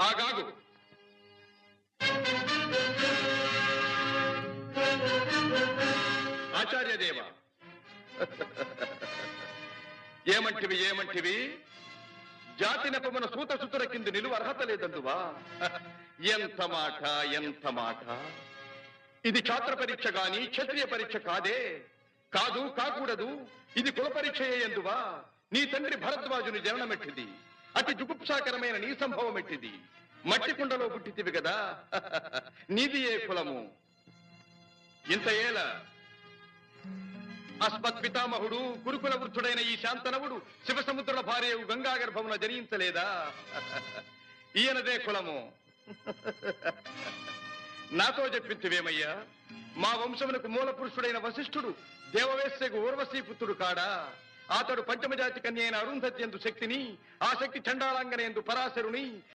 ఆగాగు. ఆచార్యదేవ. ఏమంటివి ఏమంటివి? జాతి నెపమున సూత సుతుర కింద నిలువ అర్హత లేదందువా? ఎంత మాట ఎంత మాట? ఇది ఛాత్ర పరీక్ష గాని క్షత్రియ పరీక్ష కాదే. కాదు కాకూడదు. ఇది కుల పరీక్ష ఎందువా? నీ తండ్రి భరద్వాజుని జననమెట్టిది. అతి జుగుప్సాకరమైన నీ సంభవం ఎట్టిది? మట్టి కుండలో పుట్టితివి కదా. నీది ఏ కులము? ఇంత ఏల? అస్మత్ పితామహుడు గురుకుల వృద్ధుడైన ఈ శాంతనవుడు శివసముద్రుల భార్యవు గంగా గర్భమున జనించలేదా? ఈయనదే కులము. నాతో చెప్పించువేమయ్యా మా వంశమునకు మూల పురుషుడైన వశిష్ఠుడు దేవవేశ్యకు ఊర్వశీ పుత్రుడు కాడా? అతడు పంచమజాతి కన్య అయిన అరుంధతి ఎందు శక్తిని ఆ శక్తి చండాలంగన ఎందు పరాశరుని